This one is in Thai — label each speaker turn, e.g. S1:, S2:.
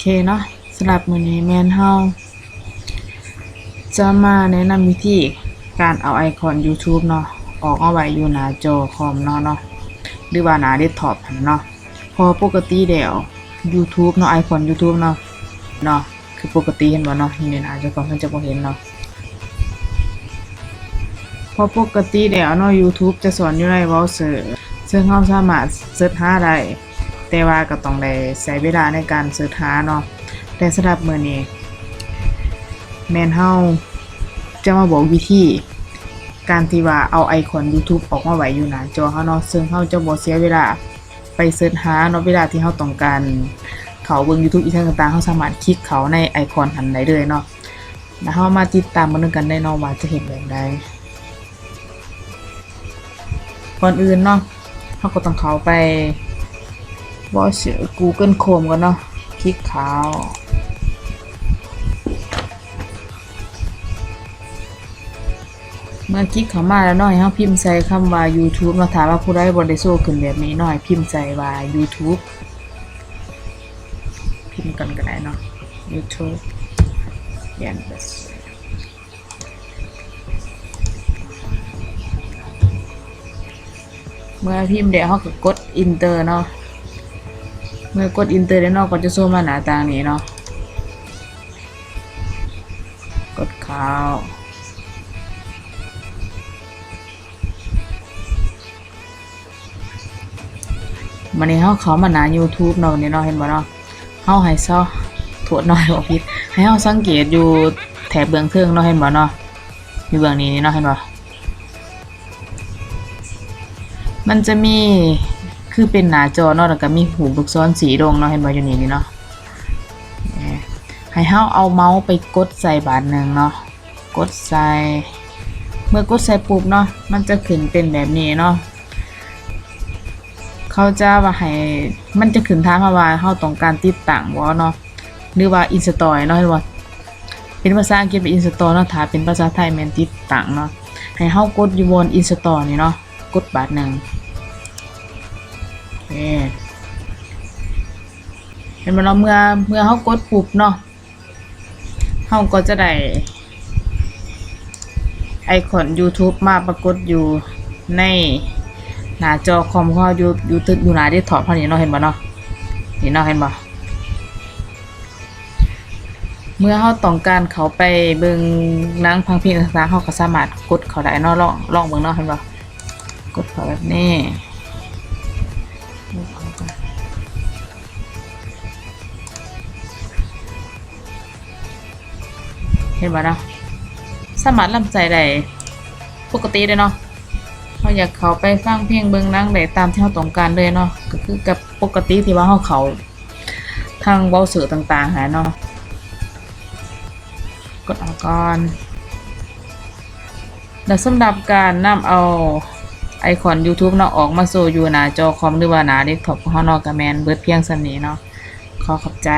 S1: เคเนาะสำหรับมือนี้แมนเฮาจะมาแนะนำวิธีการเอาไอคอน YouTube เนาะออกเอาไว้อยู่หน้าจอคอมเนาะเนาะหรือว่าหน้าเดสก์ท็อปเนาะพอปกติแล้ว YouTube เนาะไอคอน YouTube เนาะเนาะคือปกติเห็นบ่เนาะอยู่ในหน้าจอคอมมันจะบ่เห็นเนาะพอปกติแล้วเนาะ YouTube จะสอนอยู่ในเบราว์เซอร์ซึ่งเราสามารถเสิร์ชหาได้ แต่ว่าก็ต้องได้ใช้เวลาในการเสิร์ชหาเนาะแต่สำหรับมื้อนี้แมนเฮาจะมาบอกวิธีการที่ว่าเอาไอคอน YouTube ออกมาไว้อยู่หน้าจอเฮาเนาะซึ่งเฮาจะบ่เสียเวลาไปเสิร์ชหาเนาะเวลาที่เฮาต้องการเขาเบิ่ง YouTube อีกต่างๆเฮาสามารถคลิกเขาในไอคอนหันได้เลยเนาะแล้วเฮามาติดตามมานึงกันได้เนาะว่าจะเห็นแบบใดก่อนอื่นเนาะเฮาก็ต้องเข้าไป ว่าเสือ Google Chrome กันเนาะคลิกขาวเมื่อคลิกเข้ามาแล้วนาะให้เราพิมพ์ใส่คำว่า YouTube เนาะถามว่าผู้ใดบ่ได้โซ่ขึ้นแบบนี้นาะให้พิมพ์ใส่ว่า YouTube พิมพ์กันก็ได้เนาะ YouTube เรียนไปเมื่อพิมพ์เดี๋ยวเขาก็กด Enter เนาะ เมื่อกด Enter แล้วเนาะก็จะซ่มาหน้าต่างนี้เนาะกดขาวันนี้เฮาเขามาหนา YouTube เนาะวันนี้เนาะเห็นบ่เนาะเฮาให้ซอโทษหน่อยบ่ผิดให้เฮาสังเกตอยู่แถบเบื้องเทิงเนาะเห็นบ่เนาะอยู่เบื้องนี้นี่เนาะเห็นบ่มันจะมี คือเป็นหน้าจอเนาะแล้วก็มีหูลูกศรสีดงเนาะเห็นบ่อยู่นี่นี่เนาะให้เฮาเอาเมาส์ไปกดใส่บาทหนึ่งเนาะกดใส่เมื่อกดใส่ปุ๊บเนาะมันจะขึ้นเป็นแบบนี้เนาะเขาจะว่าให้มันจะขึ้นท้างมาว่าเฮาต้องการติดตั้งบ่เนาะหรือว่า install เนาะเห็นบ่เป็นภาษาอังกฤษเป็น install เนาะถ้าเป็นภาษาไทยแม่นติดตั้งเนาะให้เฮากดอยู่บน install นี่เนาะกดบาทหนึ่ง เคเห็นบ่เนาเมื่อเมื่อเฮากดปุบเนาะเฮาก็จะได้ไอคอน YouTube มาปรากฏอยู่ในหน้าจอคอมเขาอยู่อยู่ตึกอยู่หน้าเดสก์ท็อนี้เนาะเห็นบ่เนาะนี่เนาะเห็นบ่เมื่อเขาต้องการเขาไปเบิ่งนั่งพังเพลงต่างๆเขาก็สามารถกดเขาได้เนาะลองลองเบิ่งเนาะเห็นบ่กดเขาแบบนี้ เห็นบ่เนะสามารถลำใจได้ปกติเลยเนาะเราอยากเขาไปฟังเพลงเบิงนังได้ตามที่เราต้องการเลยเนาะก็คือกับปกติที่ว่าเราเขาทางเบราว์เสือต่างๆหาเนาะกดเอาก่อนแล้วสำหรับการนำเอา ไอคอน YouTube เนาะออกมาโซอยู่หน้าจอคอมหรือว่าหน้าเดสก์ท็อปของเราเนาะกับแมนเบิดเพียงสำนี้เนาะขอขอบใจ